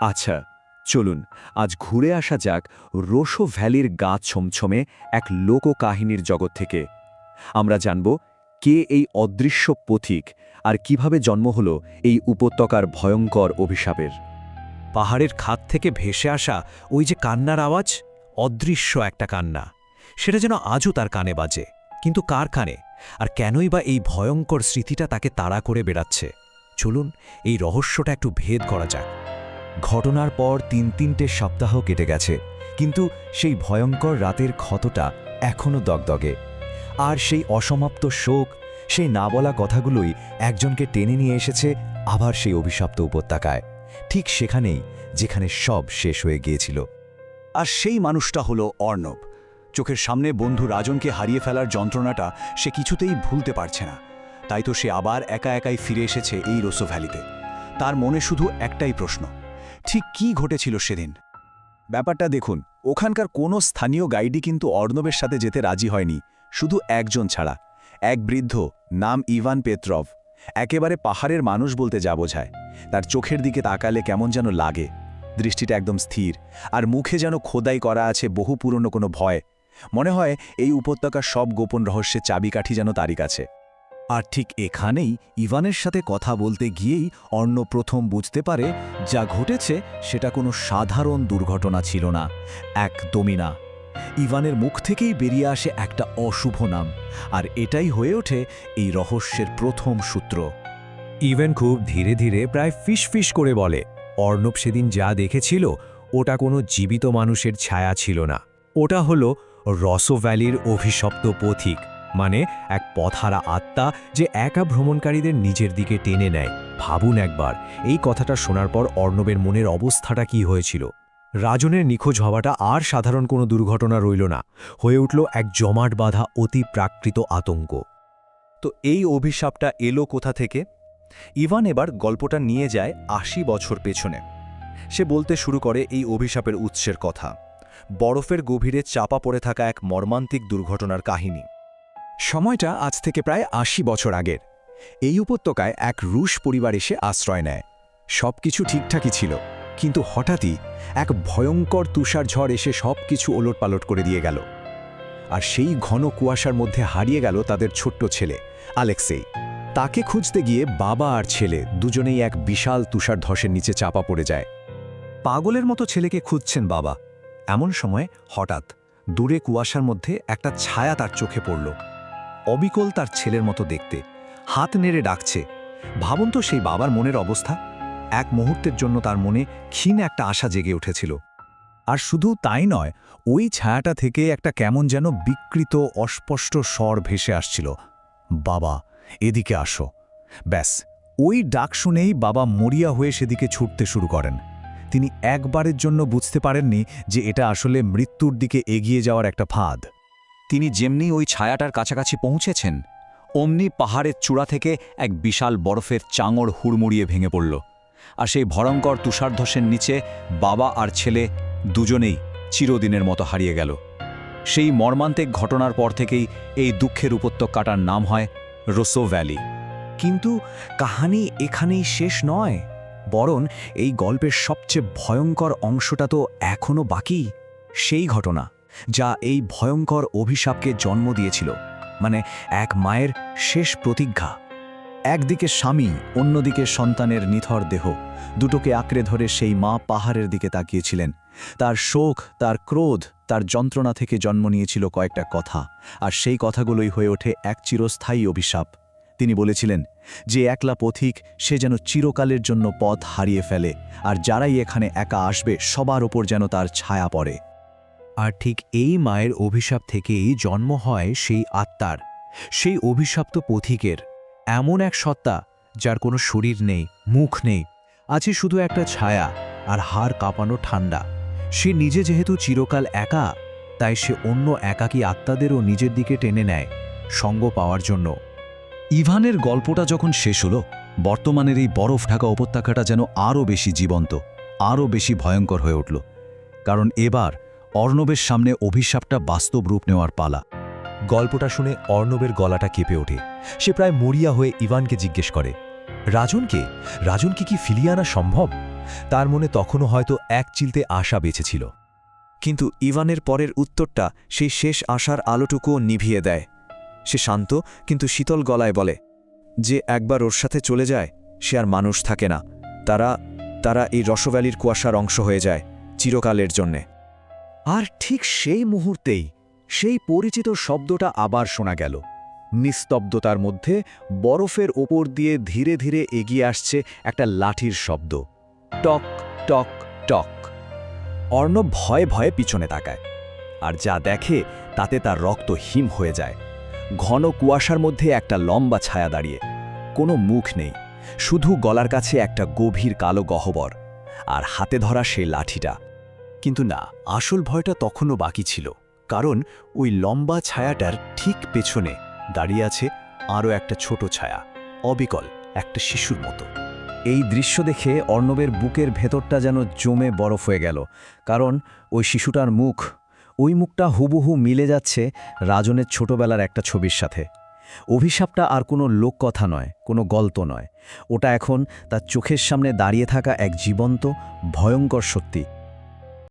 আচ্ছা চলুন, আজ ঘুরে আসা যাক রোশো ভ্যালির গা ছমছমে এক লোককাহিনীর জগৎ থেকে। আমরা জানব কে এই অদৃশ্য পথিক আর কীভাবে জন্ম হল এই উপত্যকার ভয়ঙ্কর অভিশাপের। পাহাড়ের খাত থেকে ভেসে আসা ওই যে কান্নার আওয়াজ, অদৃশ্য একটা কান্না। সেটা যেন আজও তার কানে বাজে, কিন্তু কার কানে? আর কেনই বা এই ভয়ঙ্কর স্মৃতিটা তাকে তাড়া করে বেড়াচ্ছে? চলুন, এই রহস্যটা একটু ভেদ করা যাক। ঘটনার পর তিন তিনটে সপ্তাহ কেটে গেছে, কিন্তু সেই ভয়ঙ্কর রাতের ক্ষতটা এখনও দগদগে। আর সেই অসমাপ্ত শোক, সেই না বলা কথাগুলোই একজনকে টেনে নিয়ে এসেছে আবার সেই অভিশপ্ত উপত্যকায়। ঠিক সেখানেই যেখানে সব শেষ হয়ে গিয়েছিল। আর সেই মানুষটা হলো অর্ণব। চোখের সামনে বন্ধু রাজনকে হারিয়ে ফেলার যন্ত্রণাটা সে কিছুতেই ভুলতে পারছে না। তাই তো সে আবার একা একাই ফিরে এসেছে এই রোসো ভ্যালিতে। তার মনে শুধু একটাই প্রশ্ন ঠিক কি ঘটেছিল সেদিন? ব্যাপারটা দেখুন, ওখানকার কোনো স্থানীয় গাইডই কিন্তু অর্ণবের সাথে যেতে রাজি হয়নি, শুধু একজন ছাড়া। এক বৃদ্ধ নাম ইভান পেত্রভ একেবারে পাহাড়ের মানুষ বলতে যা বোঝায়। তার চোখের দিকে তাকালে কেমন যেন লাগে, দৃষ্টিটা একদম স্থির, আর মুখে যেন খোদাই করা আছে বহু পুরনো কোনো ভয়। মনে হয় এই উপত্যকার সব গোপন রহস্যের চাবিকাঠি যেন তারই কাছে। আর ঠিক এখানেই ইভানের সাথে কথা বলতে গিয়েই অর্ণ প্রথম বুঝতে পারে যা ঘটেছে সেটা কোনো সাধারণ দুর্ঘটনা ছিল না, একদমই না। ইভানের মুখ থেকেই বেরিয়ে আসে একটা অশুভ নাম, আর এটাই হয়ে ওঠে এই রহস্যের প্রথম সূত্র। ইভেন খুব ধীরে ধীরে প্রায় ফিস ফিস করে বলে, অর্ণব সেদিন যা দেখেছিল, ওটা কোনো জীবিত মানুষের ছায়া ছিল না। ওটা হলো রসো ভ্যালির অভিশপ্ত পথিক। মানে এক পথারা আত্মা যে একা ভ্রমণকারীদের নিজের দিকে টেনে নেয়। ভাবুন একবার, এই কথাটা শোনার পর অর্ণবের মনের অবস্থাটা কি হয়েছিল? রাজনের নিখোঁজ হওয়াটা আর সাধারণ কোনো দুর্ঘটনা রইল না। হয়ে উঠল এক জমাট বাঁধা অতি প্রাকৃত আতঙ্ক। তো এই অভিশাপটা এলো কোথা থেকে? ইভান এবার গল্পটা নিয়ে যায় আশি বছর পেছনে। সে বলতে শুরু করে এই অভিশাপের উৎসের কথা। বরফের গভীরে চাপা পড়ে থাকা এক মর্মান্তিক দুর্ঘটনার কাহিনী। সময়টা আজ থেকে প্রায় আশি বছর আগের। এই উপত্যকায় এক রুশ পরিবার এসে আশ্রয় নেয়। সব কিছু ঠিকঠাকই ছিল, কিন্তু হঠাৎই এক ভয়ঙ্কর তুষার ঝড় এসে সব কিছু ওলটপালট করে দিয়ে গেল। আর সেই ঘন কুয়াশার মধ্যে হারিয়ে গেল তাদের ছোট্ট ছেলে, আলেক্সেই। তাকে খুঁজতে গিয়ে বাবা আর ছেলে দুজনেই এক বিশাল তুষার ধসের নিচে চাপা পড়ে যায়। পাগলের মতো ছেলেকে খুঁজছেন বাবা। এমন সময় হঠাৎ দূরে কুয়াশার মধ্যে একটা ছায়া তার চোখে পড়ল। অবিকল তার ছেলের মতো দেখতে। হাত নেড়ে ডাকছে। ভাবুন তো সেই বাবার মনের অবস্থা। এক মুহূর্তের জন্য তার মনে ক্ষীণ একটা আশা জেগে উঠেছিল। আর শুধু তাই নয়, ওই ছায়াটা থেকে একটা কেমন যেন বিকৃত, অস্পষ্ট স্বর ভেসে আসছিল। বাবা, এদিকে আসো। ব্যাস, ওই ডাক শুনেই বাবা মরিয়া হয়ে সেদিকে ছুটতে শুরু করেন। তিনি একবারের জন্য বুঝতে পারেননি যে এটা আসলে মৃত্যুর দিকে এগিয়ে যাওয়ার একটা ফাঁদ। তিনি যেমনি ওই ছায়াটার কাছাকাছি পৌঁছেছেন, অমনি পাহাড়ের চূড়া থেকে এক বিশাল বরফের চাঙড় হুড়মুড়িয়ে ভেঙে পড়ল, আর সেই ভয়ঙ্কর তুষারধসের নিচে বাবা আর ছেলে দুজনেই চিরদিনের মতো হারিয়ে গেল। সেই মর্মান্তিক ঘটনার পর থেকেই এই দুঃখের উপত্যকাটার নাম হয় রোসো ভ্যালি। কিন্তু কাহানি এখানেই শেষ নয়, বরং এই গল্পের সবচেয়ে ভয়ঙ্কর অংশটা তো এখনও বাকি, সেই ঘটনা। যা এই ভয়ঙ্কর অভিশাপকে জন্ম দিয়েছিল মানে এক মায়ের শেষ প্রতিজ্ঞা। একদিকে স্বামী, অন্যদিকে সন্তানের নিথর দেহ। দুটোকে আঁকড়ে ধরে সেই মা পাহাড়ের দিকে তাকিয়েছিলেন। তার শোক, তার ক্রোধ, তার যন্ত্রণা থেকে জন্ম নিয়েছিল কয়েকটা কথা, আর সেই কথাগুলোই হয়ে ওঠে এক চিরস্থায়ী অভিশাপ। তিনি বলেছিলেন, যে একলা পথিক, সে যেন চিরকালের জন্য পথ হারিয়ে ফেলে, আর যারাই এখানে একা আসবে, সবার ওপর যেন তার ছায়া পড়ে। আর ঠিক এই মায়ের অভিশাপ থেকেই জন্ম হয় সেই আত্মার। সেই অভিশপ্ত পথিকের। এমন এক সত্তা যার কোনো শরীর নেই, মুখ নেই, আছে শুধু একটা ছায়া আর হাড় কাঁপানো ঠান্ডা। সে নিজে যেহেতু চিরকাল একা, তাই সে অন্য একাকী আত্মাদেরও নিজের দিকে টেনে নেয় সঙ্গ পাওয়ার জন্য। ইভানের গল্পটা যখন শেষ হলো, বর্তমানের এই বরফ ঢাকা উপত্যকাটা যেন আরও বেশি জীবন্ত, আরও বেশি ভয়ঙ্কর হয়ে উঠল। কারণ এবার অর্ণবের সামনে অভিশাপটা বাস্তব রূপ নেওয়ার পালা। গল্পটা শুনে অর্ণবের গলাটা কেঁপে ওঠে। সে প্রায় মরিয়া হয়ে ইভানকে জিজ্ঞেস করে, রাজনকে? রাজনকে কি ফিরিয়ে আনা সম্ভব? তার মনে তখনও হয়তো এক চিলতে আশা বেঁচেছিল। কিন্তু ইভানের পরের উত্তরটা সেই শেষ আশার আলোটুকুও নিভিয়ে দেয়। সে শান্ত কিন্তু শীতল গলায় বলে, যে একবার ওর সাথে চলে যায়, সে আর মানুষ থাকে না। তারা তারা এই রসভ্যালির কুয়াশার অংশ হয়ে যায়, চিরকালের জন্যে। আর ঠিক সেই মুহূর্তেই সেই পরিচিত শব্দটা আবার শোনা গেল। নিস্তব্ধতার মধ্যে বরফের ওপর দিয়ে ধীরে ধীরে এগিয়ে আসছে একটা লাঠির শব্দ। টক টক টক। অর্ণব ভয়ে ভয়ে পিছনে তাকায়। আর যা দেখে তাতে তার রক্ত হিম হয়ে যায়। ঘন কুয়াশার মধ্যে একটা লম্বা ছায়া দাঁড়িয়ে। কোনো মুখ নেই। শুধু গলার কাছে একটা গভীর কালো গহ্বর। আর হাতে ধরা সেই লাঠিটা। কিন্তু না, আসল ভয়টা তখনও বাকি ছিল, কারণ ওই লম্বা ছায়াটার ঠিক পেছনে দাঁড়িয়ে আছে আরও একটা ছোট ছায়া, অবিকল একটা শিশুর মতো। এই দৃশ্য দেখে অর্ণবের বুকের ভেতরটা যেন জমে বরফ হয়ে গেল, কারণ ওই শিশুটার মুখ, ওই মুখটা হুবহু মিলে যাচ্ছে রাজনের ছোটবেলার একটা ছবির সাথে। অভিশাপটা আর কোনো লোককথা নয়, কোনো গল্প নয়, ওটা এখন তার চোখের সামনে দাঁড়িয়ে থাকা এক জীবন্ত, ভয়ঙ্কর সত্যি।